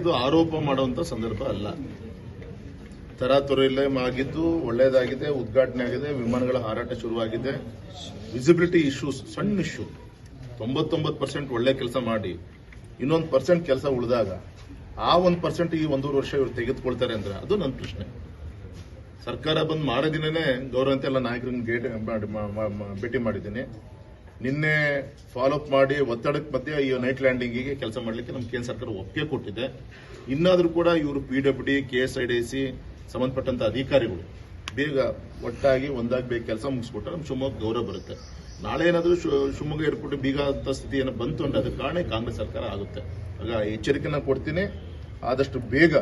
ಇದು ಆರೋಪ ಮಾಡುವಂತ ಸಂದರ್ಭ ಅಲ್ಲ. ತರಾತುರಿಯಲ್ಲೇ ಆಗಿದ್ದು ಒಳ್ಳೆಯದಾಗಿದೆ ಉದ್ಘಾಟನೆ ಆಗಿದೆ, ವಿಮಾನಗಳ ಹಾರಾಟ ಶುರುವಾಗಿದೆ. ವಿಸಿಬಿಲಿಟಿ ಇಶ್ಯೂಸ್ ಸಣ್ಣ ಇಶ್ಯೂ ತೊಂಬತ್ತೊಂಬತ್ತು ಪರ್ಸೆಂಟ್ ಒಳ್ಳೆ ಕೆಲಸ ಮಾಡಿ. ಇನ್ನೊಂದು ಪರ್ಸೆಂಟ್ ಕೆಲಸ ಉಳಿದಾಗ, ಆ ಒಂದು ಪರ್ಸೆಂಟ್ ಈ ಒಂದೂವರೆ ವರ್ಷ ಇವ್ರು ತೆಗೆದುಕೊಳ್ತಾರೆ ಅಂದ್ರೆ ಅದು ನನ್ನ ಪ್ರಶ್ನೆ. ಸರ್ಕಾರ ಬಂದು ಮಾಡೋ ದಿನನೇ ಗೌರವಂತ ಎಲ್ಲ ನಾಯಕರನ್ನ ಭೇಟಿ ಮಾಡಿದ್ದೀನಿ. ನಿನ್ನೆ ಫಾಲೋ ಅಪ್ ಮಾಡಿ ಒತ್ತಡಕ್ಕೆ ಮಧ್ಯೆ ಈ ನೈಟ್ ಲ್ಯಾಂಡಿಂಗಿಗೆ ಕೆಲಸ ಮಾಡಲಿಕ್ಕೆ ನಮ್ಮ ಕೇಂದ್ರ ಸರ್ಕಾರ ಒಪ್ಪಿಗೆ ಕೊಟ್ಟಿದೆ. ಇನ್ನಾದರೂ ಕೂಡ ಇವರು P W D K S I D C ಸಂಬಂಧಪಟ್ಟಂತ ಅಧಿಕಾರಿಗಳು ಬೇಗ ಒಟ್ಟಾಗಿ ಒಂದಾಗಿ ಬೇಗ ಕೆಲಸ ಮುಗಿಸ್ಕೊಟ್ರೆ ನಮ್ಮ ಶಿವಮೊಗ್ಗ ಗೌರವ ಬರುತ್ತೆ. ನಾಳೆ ಏನಾದರೂ ಶಿವಮೊಗ್ಗ ಏರ್ಪೋರ್ಟ್ ಬೀಗ ಅಂತ ಸ್ಥಿತಿ ಏನೋ ಬಂತು ಅಂದರೆ ಅದಕ್ಕೆ ಕಾರಣ ಕಾಂಗ್ರೆಸ್ ಸರ್ಕಾರ ಆಗುತ್ತೆ. ಆಗ ಎಚ್ಚರಿಕೆನ ಕೊಡ್ತೀನಿ. ಆದಷ್ಟು ಬೇಗ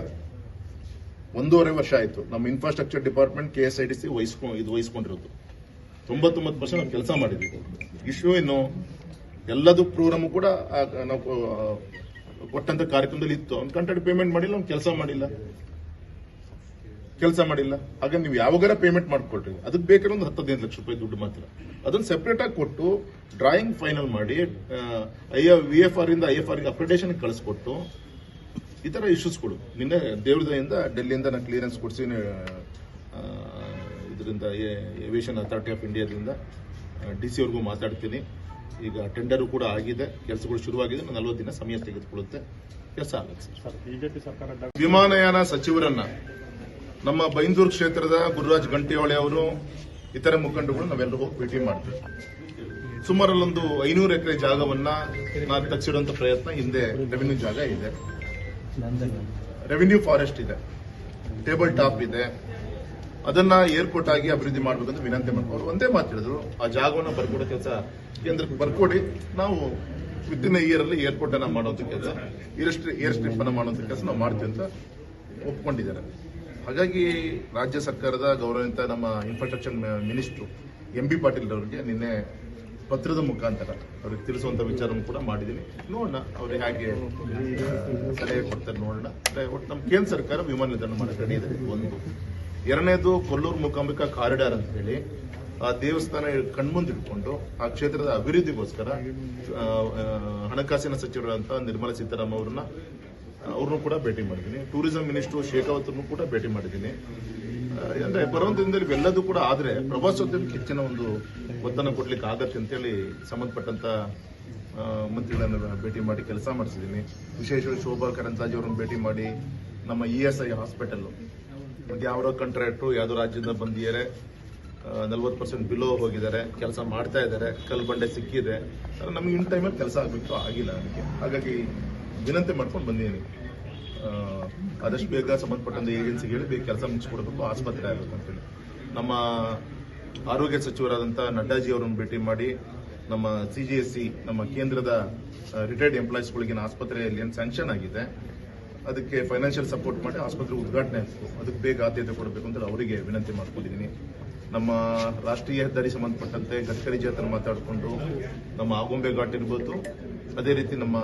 ಒಂದೂವರೆ ವರ್ಷ ಆಯಿತು. ನಮ್ಮ infrastructure department K S I D C ವಹಿಸ್ಕೊಂಡು ಇದು ವಹಿಸ್ಕೊಂಡಿರೋದು. ತೊಂಬತ್ತೊಂಬತ್ತು ಪರ್ಸೆಂಟ್ ನಾವು ಕೆಲಸ ಮಾಡಿದ್ದೀವಿ. ಇಶ್ಯೂ ಇನ್ನು ಎಲ್ಲದೂ ಪ್ರೋಗ್ರಾಮು ಕೂಡ ನಾವು ಕೊಟ್ಟಂತ ಕಾರ್ಯಕ್ರಮದಲ್ಲಿ ಇತ್ತು. ಅವ್ನು ಕಂಟೆಂಟ್ ಪೇಮೆಂಟ್ ಮಾಡಿಲ್ಲ, ಅವ್ನು ಕೆಲಸ ಮಾಡಿಲ್ಲ. ಕೆಲಸ ಮಾಡಿಲ್ಲ. ಹಾಗೆ ನೀವು ಯಾವಾಗಾರ ಪೇಮೆಂಟ್ ಮಾಡ್ಕೊಳ್ರಿ. ಅದಕ್ಕೆ ಬೇಕಾದ್ರೆ ಒಂದು ಹತ್ತು ಹದಿನೈದು ಲಕ್ಷ ರೂಪಾಯಿ ದುಡ್ಡು ಮಾತ್ರ. ಅದನ್ನ ಸೆಪ್ರೇಟ್ ಆಗಿ ಕೊಟ್ಟು ಡ್ರಾಯಿಂಗ್ ಫೈನಲ್ ಮಾಡಿ ಐ ವಿ ಎಫ್ ಆರ್ ಇಂದ ಐ ಎಫ್ ಆರ್ ಅಪ್ಲಿಕೇಶನ್ ಕಳಿಸ್ಕೊಟ್ಟು, ಈ ತರ ಕೊಡು. ನಿನ್ನೆ ದೇವ್ರದಯಿಂದ ಡೆಲ್ಲಿಯಿಂದ ನಾನು ಕ್ಲಿಯರೆನ್ಸ್ ಕೊಡಿಸಿ ಇದರಿಂದ ಏವಿಯೇಷನ್ ಅಥಾರಿಟಿ ಆಫ್ ಇಂಡಿಯಾದಿಂದ ಡಿ ಸಿ ಅವ್ರಿಗೂ ಮಾತಾಡ್ತೀನಿ. ಈಗ ಟೆಂಡರು ಕೂಡ ಆಗಿದೆ ಕೆಲಸಗಳು ಶುರುವಾಗಿದೆ ನಾನು ನಲವತ್ತು ದಿನ ಸಮಯ ತೆಗೆದುಕೊಳ್ಳುತ್ತೆ. ಕೆಲಸ ಆಗುತ್ತೆ ಸರ್. ಬಿಜೆಪಿ ಸರ್ಕಾರ ವಿಮಾನಯಾನ ಸಚಿವರನ್ನ ನಮ್ಮ ಬೈಂದೂರು ಕ್ಷೇತ್ರದ ಗುರುರಾಜ್ ಗಂಟಿಹೊಳೆ ಅವರು ಇತರ ಮುಖಂಡಗಳು ನಾವೆಲ್ಲರೂ ಹೋಗಿ ಭೇಟಿ ಮಾಡ್ತೀವಿ. ಸುಮಾರಲ್ಲೊಂದು ಐನೂರು ಎಕರೆ ಜಾಗವನ್ನ ನಾನು ತಗ್ಸಿಡುವಂತ ಪ್ರಯತ್ನ ಹಿಂದೆ ರೆವಿನ್ಯೂ ಜಾಗ ಇದೆ. ರೆವಿನ್ಯೂ ಫಾರೆಸ್ಟ್ ಇದೆ. ಟೇಬಲ್ ಟಾಪ್ ಇದೆ. ಅದನ್ನ ಏರ್ಪೋರ್ಟ್ ಆಗಿ ಅಭಿವೃದ್ಧಿ ಮಾಡಬೇಕಂತ ವಿನಂತಿ ಮಾಡ್ಕೊಂಡು ಅವ್ರು ಒಂದೇ ಮಾತು ಹೇಳಿದ್ರು. ಆ ಜಾಗವನ್ನು ಬರ್ಕೊಡೋ ಕೆಲಸ ಕೇಂದ್ರಕ್ಕೆ ಬರ್ಕೊಡಿ. ನಾವು ವಿದಿನ್ ಇಯರ್ ಅಲ್ಲಿ ಏರ್ಪೋರ್ಟ್ ಅನ್ನ ಮಾಡುವಂತ ಕೆಲಸ. ಏರ್ ಏರ್ ಸ್ಟ್ರಿಪ್ ಅನ್ನ ಮಾಡುವಂತ ಕೆಲಸ ನಾವು ಮಾಡ್ತೀವಿ ಅಂತ ಒಪ್ಕೊಂಡಿದ್ದಾರೆ. ಹಾಗಾಗಿ ರಾಜ್ಯ ಸರ್ಕಾರದ ಗೌರವಿತ ನಮ್ಮ infrastructure minister M B Patil ಅವರಿಗೆ ನಿನ್ನೆ ಪತ್ರದ ಮುಖಾಂತರ ಅವ್ರಿಗೆ ತಿಳಿಸುವಂತ ವಿಚಾರವನ್ನು ಕೂಡ ಮಾಡಿದ್ದೀನಿ ನೋಡೋಣ ಅವ್ರಿಗೆ ಹಾಗೆ ಸಲಹೆ ಕೊಡ್ತಾರೆ ನೋಡೋಣ. ಒಟ್ಟು ನಮ್ಮ ಕೇಂದ್ರ ಸರ್ಕಾರ ವಿಮಾನ ನಿಲ್ದಾಣ ಮಾಡಕ್ಕೆ ಒಂದು. ಎರಡನೇದು ಕೊಲ್ಲೂರು ಮೂಕಾಂಬಿಕಾ ಕಾರಿಡಾರ್ ಅಂತ ಹೇಳಿ, ಆ ದೇವಸ್ಥಾನ ಕಣ್ಮುಂದಿಟ್ಕೊಂಡು ಆ ಕ್ಷೇತ್ರದ ಅಭಿವೃದ್ಧಿಗೋಸ್ಕರ ಹಣಕಾಸಿನ ಸಚಿವರಂತ ನಿರ್ಮಲಾ ಸೀತಾರಾಮನ್ ಅವ್ರನ್ನ, ಅವ್ರನ್ನೂ ಕೂಡ ಭೇಟಿ ಮಾಡಿದ್ದೀನಿ. ಟೂರಿಸಂ ಮಿನಿಸ್ಟರ್ ಶೇಖಾವತ್ರನ್ನು ಕೂಡ ಭೇಟಿ ಮಾಡಿದ್ದೀನಿ. ಅಂದ್ರೆ ಬರುವಂತ ದಿನದಲ್ಲಿ ಇವೆಲ್ಲದೂ ಕೂಡ ಆದ್ರೆ ಪ್ರವಾಸೋದ್ಯಮಕ್ಕೆ ಹೆಚ್ಚಿನ ಒಂದು ಒತ್ತನ್ನು ಕೊಡ್ಲಿಕ್ಕೆ ಆಗತ್ತೆ ಅಂತೇಳಿ ಸಂಬಂಧಪಟ್ಟಂತ ಮಂತ್ರಿಗಳನ್ನ ಭೇಟಿ ಮಾಡಿ ಕೆಲಸ ಮಾಡಿಸಿದ್ದೀನಿ. ವಿಶೇಷವಾಗಿ ಶೋಭಾ ಕರಂದ್ಲಾಜೆ ಅವರನ್ನು ಭೇಟಿ ಮಾಡಿ ನಮ್ಮ ಇ ಎಸ್ ಐ ಹಾಸ್ಪಿಟಲ್ ಯಾವ ಕಾಂಟ್ರಾಕ್ಟ್ರು ಯಾವ್ದೋ ರಾಜ್ಯದಿಂದ ಬಂದಿದ್ದಾರೆ ನಲ್ವತ್ತು ಪರ್ಸೆಂಟ್ ಬಿಲೋ ಹೋಗಿದ್ದಾರೆ, ಕೆಲಸ ಮಾಡ್ತಾ ಇದ್ದಾರೆ ಕಲ್ ಬಂಡೆ ಸಿಕ್ಕಿದೆ ನಮ್ಗೆ ಇನ್ ಟೈಮಲ್ಲಿ ಕೆಲಸ ಆಗಬೇಕು, ಆಗಿಲ್ಲ ಅದಕ್ಕೆ. ಹಾಗಾಗಿ ವಿನಂತಿ ಮಾಡ್ಕೊಂಡು ಬಂದಿದ್ದೀನಿ. ಆದಷ್ಟು ಬೇಗ ಸಂಬಂಧಪಟ್ಟಂತ ಏಜೆನ್ಸಿಗೆ ಹೇಳಿ ಬೇಗ ಕೆಲಸ ಮುಗಿಸ್ಕೊಡ್ಬೇಕು, ಆಸ್ಪತ್ರೆ ಆಗಬೇಕು ಅಂತೇಳಿ. ನಮ್ಮ ಆರೋಗ್ಯ ಸಚಿವರಾದಂಥ ನಡ್ಡಾಜಿ ಅವರನ್ನು ಭೇಟಿ ಮಾಡಿ, ನಮ್ಮ ಸಿ ಸಿ ನಮ್ಮ ಕೇಂದ್ರದ ರಿಟೈರ್ಡ್ ಎಂಪ್ಲಾಯೀಸ್ಗಳಿಗಿನ ಆಸ್ಪತ್ರೆಯಲ್ಲಿ ಏನು ಸ್ಯಾಂಕ್ಷನ್ ಆಗಿದೆ ಅದಕ್ಕೆ ಫೈನಾನ್ಷಿಯಲ್ ಸಪೋರ್ಟ್ ಮಾಡಿ ಆಸ್ಪತ್ರೆ ಉದ್ಘಾಟನೆ ಆಯಿತು ಅದಕ್ಕೆ ಬೇಗ ಆದ್ಯತೆ ಕೊಡಬೇಕು ಅಂತ ಅವರಿಗೆ ವಿನಂತಿ ಮಾಡ್ಕೊಂಡಿದ್ದೀನಿ ನಮ್ಮ ರಾಷ್ಟ್ರೀಯ ಹೆದ್ದಾರಿ ಸಂಬಂಧಪಟ್ಟಂತೆ ಗಡ್ಕರಿ ಜಾತ್ರೆ ಮಾತಾಡಿಕೊಂಡು ನಮ್ಮ ಆಗುಂಬೆ ಘಾಟ್ ಇರ್ಬೋದು, ಅದೇ ರೀತಿ ನಮ್ಮ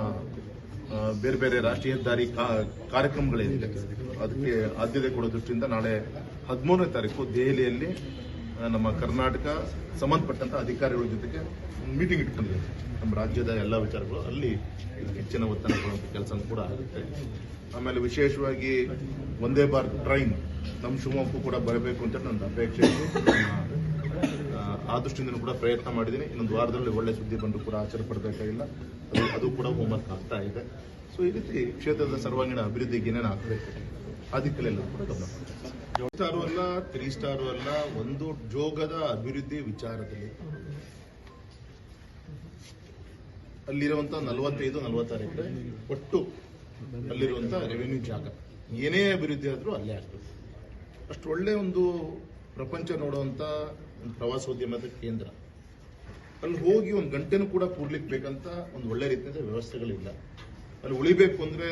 ಬೇರೆ ಬೇರೆ ರಾಷ್ಟ್ರೀಯ ಹೆದ್ದಾರಿ ಕಾ- ಕಾರ್ಯಕ್ರಮಗಳಿದೆ. ಅದಕ್ಕೆ ಆದ್ಯತೆ ಕೊಡೋ ದೃಷ್ಟಿಯಿಂದ ನಾಳೆ ಹದಿಮೂರನೇ ತಾರೀಕು ದೆಹಲಿಯಲ್ಲಿ ನಮ್ಮ ಕರ್ನಾಟಕ ಸಂಬಂಧಪಟ್ಟಂತ ಅಧಿಕಾರಿಗಳ ಜೊತೆಗೆ ಮೀಟಿಂಗ್ ಇಟ್ಕೊಂಡಿದೆ ನಮ್ಮ ರಾಜ್ಯದ ಎಲ್ಲ ವಿಚಾರಗಳು ಅಲ್ಲಿ ಹೆಚ್ಚಿನ ಒತ್ತಡ ಕೊಡುವಂಥ ಕೆಲಸ ಕೂಡ ಆಗುತ್ತೆ. ಆಮೇಲೆ ವಿಶೇಷವಾಗಿ ಒಂದೇ ಭಾರತ್ ಟ್ರೈನ್ ನಮ್ಮ ಶಿವಮೊಗ್ಗ ಕೂಡ ಬರಬೇಕು ಅಂತ ನನ್ನ ಅಪೇಕ್ಷೆ ಆ, ದೃಷ್ಟಿಯಿಂದ ಕೂಡ ಪ್ರಯತ್ನ ಮಾಡಿದ್ದೀನಿ. ಇನ್ನೊಂದು ವಾರದಲ್ಲಿ ಒಳ್ಳೆ ಸುದ್ದಿ ಬಂದು ಕೂಡ ಆಚಾರ ಪಡಬೇಕಾಗಿಲ್ಲ. ಅದು ಅದು ಕೂಡ ಹೋಮ್ವರ್ಕ್ ಆಗ್ತಾ ಇದೆ. ಸೊ ಈ ರೀತಿ ಕ್ಷೇತ್ರದ ಸರ್ವಾಂಗೀಣ ಅಭಿವೃದ್ಧಿಗೆ ಏನೇನು ಆಗಬೇಕು? ಆ ಅಲ್ಲ, ತ್ರೀ ಸ್ಟಾರು ಅಲ್ಲ, ಒಂದು ಜೋಗದ ಅಭಿವೃದ್ಧಿ ವಿಚಾರದಲ್ಲಿ. ಅಲ್ಲಿರುವಂತ ನಲವತ್ತೈದು, ನಲವತ್ತಾರು ಎಕರೆ ಒಟ್ಟು ಅಲ್ಲಿರುವಂತ ರೆವೆನ್ಯೂ ಜಾಗ. ಏನೇ ಅಭಿವೃದ್ಧಿ ಆದ್ರೂ ಅಲ್ಲೇ ಆಗ್ತದೆ. ಅಷ್ಟು ಒಳ್ಳೆ ಒಂದು ಪ್ರಪಂಚ ನೋಡುವಂತ ಒಂದು ಪ್ರವಾಸೋದ್ಯಮದ ಕೇಂದ್ರ. ಅಲ್ಲಿ ಹೋಗಿ ಒಂದು ಗಂಟೆನೂ ಕೂಡ ಕೂಡ್ಲಿಕ್ಕೆ ಬೇಕಂತ ಒಂದು ಒಳ್ಳೆ ರೀತಿಯಿಂದ ವ್ಯವಸ್ಥೆಗಳಿಲ್ಲ. ಅಲ್ಲಿ ಉಳಿಬೇಕು ಅಂದ್ರೆ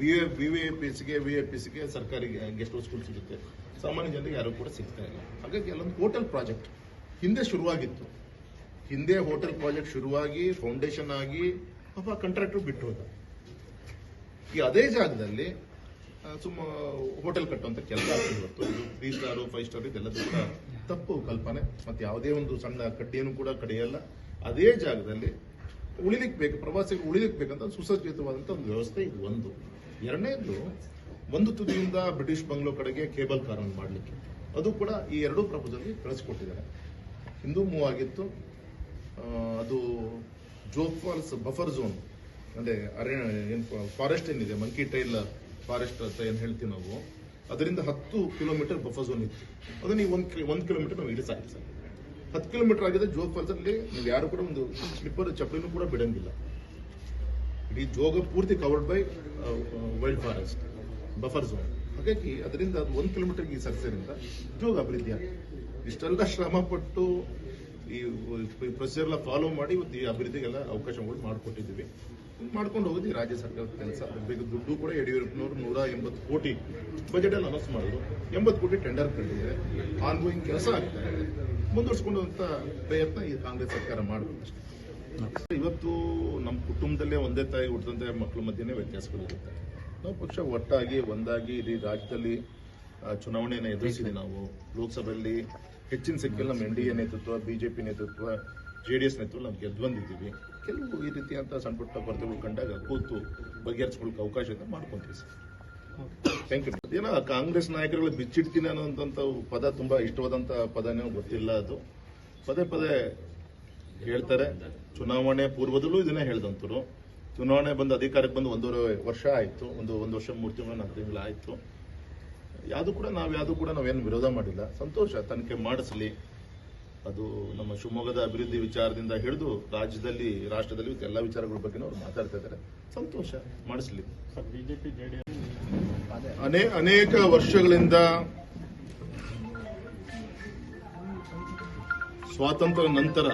ವಿ ವಿ ವಿ ಪಿ ಪಿಸ್ಗೆ ವಿ ಪಿಸ್ಗೆ ಸರ್ಕಾರಿ ಗೆಸ್ಟ್ ಹೌಸ್ಗಳು ಸಿಗುತ್ತೆ. ಸಾಮಾನ್ಯ ಜನರಿಗೆ ಯಾರು ಕೂಡ ಸಿಗ್ತಾ ಇಲ್ಲ. ಹಾಗಾಗಿ ಅಲ್ಲೊಂದು ಹೋಟೆಲ್ ಪ್ರಾಜೆಕ್ಟ್ ಹಿಂದೆ ಶುರುವಾಗಿತ್ತು. ಹಿಂದೆ ಹೋಟೆಲ್ ಪ್ರಾಜೆಕ್ಟ್ ಶುರುವಾಗಿ ಫೌಂಡೇಶನ್ ಆಗಿ, ಅಪ್ಪ ಕಾಂಟ್ರಾಕ್ಟರ್ ಬಿಟ್ಟು ಹೋದ. ಈ ಅದೇ ಜಾಗದಲ್ಲಿ ಸುಮ್ಮ ಹೋಟೆಲ್ ಕಟ್ಟುವಂತ ಕೆಲಸ ಇವತ್ತು ತ್ರೀ ಸ್ಟಾರು ಫೈವ್ ಸ್ಟಾರ್ ಇದೆಲ್ಲದೂ ಕೂಡ ತಪ್ಪು ಕಲ್ಪನೆ. ಮತ್ತೆ ಯಾವುದೇ ಒಂದು ಸಣ್ಣ ಕಡ್ಡಿಯನ್ನು ಕೂಡ ಕಡೆಯಲ್ಲ. ಅದೇ ಜಾಗದಲ್ಲಿ ಉಳಿಲಿಕ್ಕೆ ಬೇಕು ಪ್ರವಾಸಿಗರು ಉಳಿಲಿಕ್ಕೆ ಬೇಕಂತ ಸುಸಜ್ಜಿತವಾದಂಥ ಒಂದು ವ್ಯವಸ್ಥೆ ಇದು ಒಂದು. ಎರಡನೇದು, ಒಂದು ತುದಿಯಿಂದ ಬ್ರಿಟಿಷ್ ಬಂಗ್ಲೋ ಕಡೆಗೆ ಕೇಬಲ್ ಕಾರನ್ನು ಮಾಡಲಿಕ್ಕೆ. ಅದು ಕೂಡ ಈ ಎರಡೂ ಪ್ರಪೋಸಲ್ ಕಳಿಸ್ಕೊಟ್ಟಿದ್ದಾರೆ. ಹಿಂದೂ ಮೂವ್ ಆಗಿತ್ತು. ಅದು ಜೋಗ್ ಫಾಲ್ಸ್ ಬಫರ್ ಝೋನ್, ಅಂದ್ರೆ ಅರಣ್ಯ ಏನು ಫಾರೆಸ್ಟ್ ಏನಿದೆ, ಮಂಕಿ ಟೈಲ್ ಫಾರೆಸ್ಟ್ ಅಂತ ಏನು ಹೇಳ್ತೀವಿ ನಾವು, ಅದರಿಂದ ಹತ್ತು ಕಿಲೋಮೀಟರ್ ಬಫರ್ ಝೋನ್ ಇತ್ತು. ಅದನ್ನ ಈ ಒಂದ್ ಒಂದು ಕಿಲೋಮೀಟರ್ ನಾವು ಇಳಿಸಾಕಿ ಸರ್. ಹತ್ತು ಕಿಲೋಮೀಟರ್ ಆಗಿದೆ, ಜೋಗ್ ಫಾಲ್ಸ್ ಅಲ್ಲಿ ನೀವು ಯಾರು ಕೂಡ ಒಂದು ಸ್ಲಿಪ್ಪರ್ ಚಪ್ಪಲಿನೂ ಕೂಡ ಬಿಡಂಗಿಲ್ಲ. ಇಡೀ ಜೋಗ ಪೂರ್ತಿ covered by wild forest buffer zone ಹಾಗಾಗಿ ಅದರಿಂದ ಅದು ಒಂದು ಕಿಲೋಮೀಟರ್ ಈ ಸರಸರಿಂದ ಜೋಗ ಅಭಿವೃದ್ಧಿ ಇಷ್ಟೆಲ್ಲ ಶ್ರಮ ಪಟ್ಟು ಈ ಪ್ರೊಸೀಜರ್ ಎಲ್ಲ ಫಾಲೋ ಮಾಡಿ ಇವತ್ತು ಈ ಅಭಿವೃದ್ಧಿಗೆಲ್ಲ ಅವಕಾಶಗಳು ಮಾಡಿಕೊಟ್ಟಿದ್ದೀವಿ. ಮಾಡ್ಕೊಂಡು ಹೋಗಿದ್ವಿ ರಾಜ್ಯ ಸರ್ಕಾರದ ಕೆಲಸ. ಬೇಕು ದುಡ್ಡು ಕೂಡ ಯಡಿಯೂರಪ್ಪನವರು ನೂರ ಎಂಬತ್ತು ಕೋಟಿ ಬಜೆಟ್ ಅಲ್ಲಿ ಅನೌನ್ಸ್ ಮಾಡಿದ್ರು. ಎಂಬತ್ತು ಕೋಟಿ ಟೆಂಡರ್ ಕಟ್ಟಿದ್ದಾರೆ. ಆನ್ಗೋಯಿಂಗ್ ಕೆಲಸ ಆಗ್ತಾ ಇದೆ. ಮುಂದುವರ್ಸ್ಕೊಂಡು ಅಂತ ಪ್ರಯತ್ನ ಈ ಕಾಂಗ್ರೆಸ್ ಸರ್ಕಾರ ಮಾಡುತ್ತೆ ಇವತ್ತು ನಮ್ಮ ಕುಟುಂಬದಲ್ಲೇ ಒಂದೇ ತಾಯಿ ಹುಟ್ಟಿದಂತೆ ಮಕ್ಕಳ ಮಧ್ಯೆನೇ ವ್ಯತ್ಯಾಸಗಳಿರುತ್ತೆ ನಾವು ಪಕ್ಷ ಒಟ್ಟಾಗಿ, ಒಂದಾಗಿ ಇಡೀ ರಾಜ್ಯದಲ್ಲಿ ಚುನಾವಣೆಯನ್ನು ಎದುರಿಸಿದೆ ನಾವು. ಲೋಕಸಭೆಯಲ್ಲಿ ಹೆಚ್ಚಿನ ಸಂಖ್ಯೆಯಲ್ಲಿ ನಮ್ಮ ಎನ್ ಡಿ ಎ ನೇತೃತ್ವ ಬಿಜೆಪಿ ನೇತೃತ್ವ, ಜೆ ಡಿ ಎಸ್ ನೇತೃತ್ವ ನಾವು ಗೆದ್ದು ಬಂದಿದ್ದೀವಿ. ಕೆಲವು ಈ ರೀತಿಯಂತ ಸಣ್ಣ ಪುಟ್ಟ ಕೊರತೆಗಳು ಕಂಡಾಗ ಕೂತು ಬಗೆಹರಿಸ್ಕೊಳ್ಳೋಕೆ ಅವಕಾಶ ಇದೆ ಮಾಡ್ಕೊಂತೀವಿ ಸರ್. ಏನೋ ಕಾಂಗ್ರೆಸ್ ನಾಯಕರುಗಳು ಬಿಚ್ಚಿಡ್ತೀನಿ ಅನ್ನೋಂಥ ಪದ ತುಂಬಾ ಇಷ್ಟವಾದಂತ ಪದನೇ ಗೊತ್ತಿಲ್ಲ ಅದು. ಪದೇ ಪದೇ ಹೇಳ್ತಾರೆ. ಚುನಾವಣೆ ಪೂರ್ವದಲ್ಲೂ ಇದನ್ನೇ ಹೇಳಿದಂತರು ಚುನಾವಣೆ ಬಂದು ಅಧಿಕಾರಕ್ಕೆ ಬಂದು ಒಂದೂವರೆ ವರ್ಷ ಆಯ್ತು. ಒಂದು ಒಂದು ವರ್ಷ ಮೂರು ತಿಂಗಳು ನಾಲ್ಕು ತಿಂಗಳು ಆಯ್ತು. ಯಾವುದು ಕೂಡ ನಾವು ಯಾವುದು ಕೂಡ ನಾವೇನು ವಿರೋಧ ಮಾಡಿಲ್ಲ. ಸಂತೋಷ ತನಿಖೆ ಮಾಡಿಸ್ಲಿ. ಅದು ನಮ್ಮ ಶಿವಮೊಗ್ಗದ ಅಭಿವೃದ್ಧಿ ವಿಚಾರದಿಂದ ಹಿಡಿದು ರಾಜ್ಯದಲ್ಲಿ ರಾಷ್ಟ್ರದಲ್ಲಿ ಎಲ್ಲ ವಿಚಾರಗಳ ಬಗ್ಗೆ ಅವರು ಮಾತಾಡ್ತಾ ಇದ್ದಾರೆ. ಸಂತೋಷ ಮಾಡಿಸ್ಲಿ. ಅನೇ ಅನೇಕ ವರ್ಷಗಳಿಂದ ಸ್ವಾತಂತ್ರ್ಯ ನಂತರ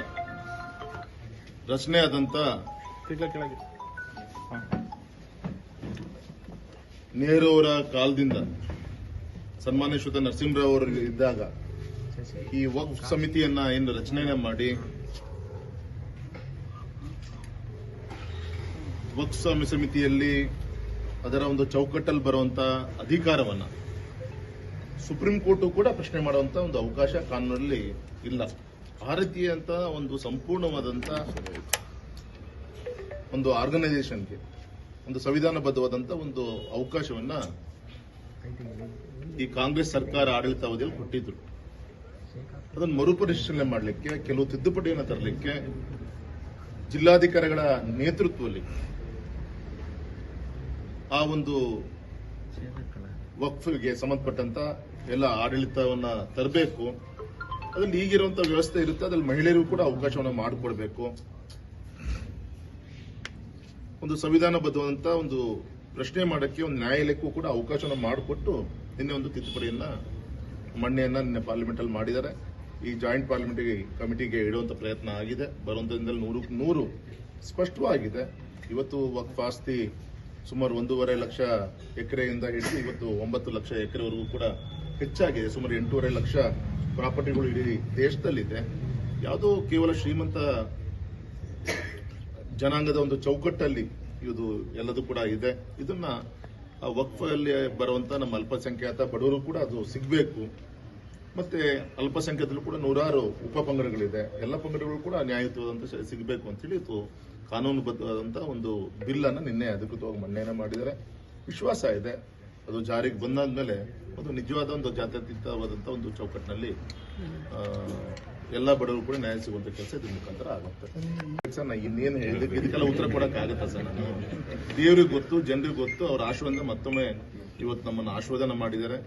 ರಚನೆ ಆದಂತ ನೆಹರು ಅವರ ಕಾಲದಿಂದ ಸನ್ಮಾನ್ಯ ಶ್ರೀತ ನರಸಿಂಹರಾವ್ ಅವರು ಇದ್ದಾಗ ಈ ವಕ್ಫ್ ಸಮಿತಿಯನ್ನ ಏನು ರಚನೆ ಮಾಡಿ ವಕ್ಫ್ ಸಮ- ಸಮಿತಿಯಲ್ಲಿ ಅದರ ಒಂದು ಚೌಕಟ್ಟಲ್ಲಿ ಬರುವಂತ ಅಧಿಕಾರವನ್ನ ಸುಪ್ರೀಂ ಕೋರ್ಟ್ ಕೂಡ ಪ್ರಶ್ನೆ ಮಾಡುವಂತ ಒಂದು ಅವಕಾಶ ಕಾನೂನಲ್ಲಿ ಇಲ್ಲ. ಭಾರತೀಯ ಅಂತ ಒಂದು ಸಂಪೂರ್ಣವಾದಂತ ಒಂದು ಆರ್ಗನೈಸೇಷನ್ಗೆ ಒಂದು ಸಂವಿಧಾನಬದ್ಧವಾದಂತ ಒಂದು ಅವಕಾಶವನ್ನ ಈ ಕಾಂಗ್ರೆಸ್ ಸರ್ಕಾರ ಆಡಳಿತಾವಧಿಯಲ್ಲಿ ಕೊಟ್ಟಿದ್ರು. ಅದನ್ನು ಮರುಪರಿಶೀಲನೆ ಮಾಡಲಿಕ್ಕೆ, ಕೆಲವು ತಿದ್ದುಪಡಿಯನ್ನು ತರಲಿಕ್ಕೆ ಜಿಲ್ಲಾಧಿಕಾರಿಗಳ ನೇತೃತ್ವದಲ್ಲಿ ಆ ಒಂದು ವಕ್ಫ್ಗೆ ಸಂಬಂಧಪಟ್ಟಂತ ಎಲ್ಲ ಆಡಳಿತವನ್ನ ತರಬೇಕು. ಅದ್ರಲ್ಲಿ ಈಗಿರುವಂತ ವ್ಯವಸ್ಥೆ ಇರುತ್ತೆ. ಅದ್ರಲ್ಲಿ ಮಹಿಳೆಯರಿಗೂ ಕೂಡ ಅವಕಾಶವನ್ನು ಮಾಡಿಕೊಡ್ಬೇಕು. ಒಂದು ಸಂವಿಧಾನಬದ್ಧವಾದಂತ ಒಂದು ಪ್ರಶ್ನೆ ಮಾಡಕ್ಕೆ, ಒಂದು ನ್ಯಾಯಾಲಯಕ್ಕೂ ಕೂಡ ಅವಕಾಶವನ್ನು ಮಾಡಿಕೊಟ್ಟು, ನಿನ್ನೆ ಒಂದು ತಿದ್ದುಪಡಿಯನ್ನ ಮಣ್ಣೆಯನ್ನ ನಿನ್ನೆ ಪಾರ್ಲಿಮೆಂಟ್ ಅಲ್ಲಿ ಮಾಡಿದ್ದಾರೆ. ಈ ಜಾಯಿಂಟ್ ಪಾರ್ಲಿಮೆಂಟರಿ ಕಮಿಟಿಗೆ ಇಡುವಂಥ ಪ್ರಯತ್ನ ಆಗಿದೆ. ಬರುವಂತದಿಂದಲೂ ನೂರು ನೂರು ಸ್ಪಷ್ಟವಾಗಿದೆ. ಇವತ್ತು ವಕ್ಫ್ ಆಸ್ತಿ ಸುಮಾರು ಒಂದೂವರೆ ಲಕ್ಷ ಎಕರೆಯಿಂದ ಹಿಡಿದು ಇವತ್ತು ಒಂಬತ್ತು ಲಕ್ಷ ಎಕರೆವರೆಗೂ ಕೂಡ ಹೆಚ್ಚಾಗಿದೆ. ಸುಮಾರು ಎಂಟೂವರೆ ಲಕ್ಷ ಪ್ರಾಪರ್ಟಿಗಳು ಇಡೀ ದೇಶದಲ್ಲಿದೆ. ಯಾವುದೋ ಕೇವಲ ಶ್ರೀಮಂತ ಜನಾಂಗದ ಒಂದು ಚೌಕಟ್ಟಲ್ಲಿ ಇದು ಎಲ್ಲದೂ ಕೂಡ ಇದೆ. ಇದನ್ನ ವಕ್ಫಲ್ಲಿ ಬರುವಂತ ನಮ್ಮ ಅಲ್ಪಸಂಖ್ಯಾತ ಬಡವರು ಕೂಡ ಅದು ಸಿಗಬೇಕು. ಮತ್ತೆ ಅಲ್ಪಸಂಖ್ಯಾತರು ಕೂಡ ನೂರಾರು ಉಪ ಪಂಗಡಗಳಿದೆ. ಎಲ್ಲ ಪಂಗಡಗಳು ಕೂಡ ನ್ಯಾಯಯುತವಾದಂತ ಸಿಗಬೇಕು ಅಂತೇಳಿ ಇದು ಕಾನೂನುಬದ್ಧವಾದಂತ ಒಂದು ಬಿಲ್ ಅನ್ನ ನಿನ್ನೆ ಅಧಿಕೃತವಾಗಿ ಮನ್ನೆಯನ್ನ ಮಾಡಿದರೆ ವಿಶ್ವಾಸ ಇದೆ. ಅದು ಜಾರಿಗೆ ಬಂದಾದ್ಮೇಲೆ ಅದು ನಿಜವಾದ ಒಂದು ಜಾತ್ಯತೀತವಾದಂತ ಒಂದು ಚೌಕಟ್ಟಿನಲ್ಲಿ ಎಲ್ಲ ಬಡವರು ಕೂಡ ನ್ಯಾಯ ಸಿಗುವಂತ ಕೆಲಸ ಇದ್ರ ಮುಖಾಂತರ ಆಗುತ್ತೆ. ಸರ್, ನಾ ಇನ್ನೇನು ಹೇಳಿದ್ರೆ ಇದಕ್ಕೆಲ್ಲ ಉತ್ತರ ಕೊಡಕ್ ಆಗತ್ತಾ ಸರ್ ನಾನು? ದೇವ್ರಿಗೆ ಗೊತ್ತು, ಜನರಿಗೆ ಗೊತ್ತು, ಅವ್ರ ಆಶೀರ್ವಾದ ಮತ್ತೊಮ್ಮೆ ಇವತ್ತು ನಮ್ಮನ್ನು ಆಶೀರ್ವಾದನ ಮಾಡಿದ್ದಾರೆ.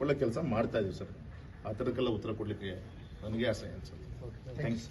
ಒಳ್ಳೆ ಕೆಲಸ ಮಾಡ್ತಾ ಇದೀವಿ ಸರ್. ಆ ಥರಕ್ಕೆಲ್ಲ ಉತ್ತರ ಕೊಡಲಿಕ್ಕೆ ನನಗೆ ಆಸೆ ಅನ್ಸುತ್ತೆ. ಥ್ಯಾಂಕ್ಸ್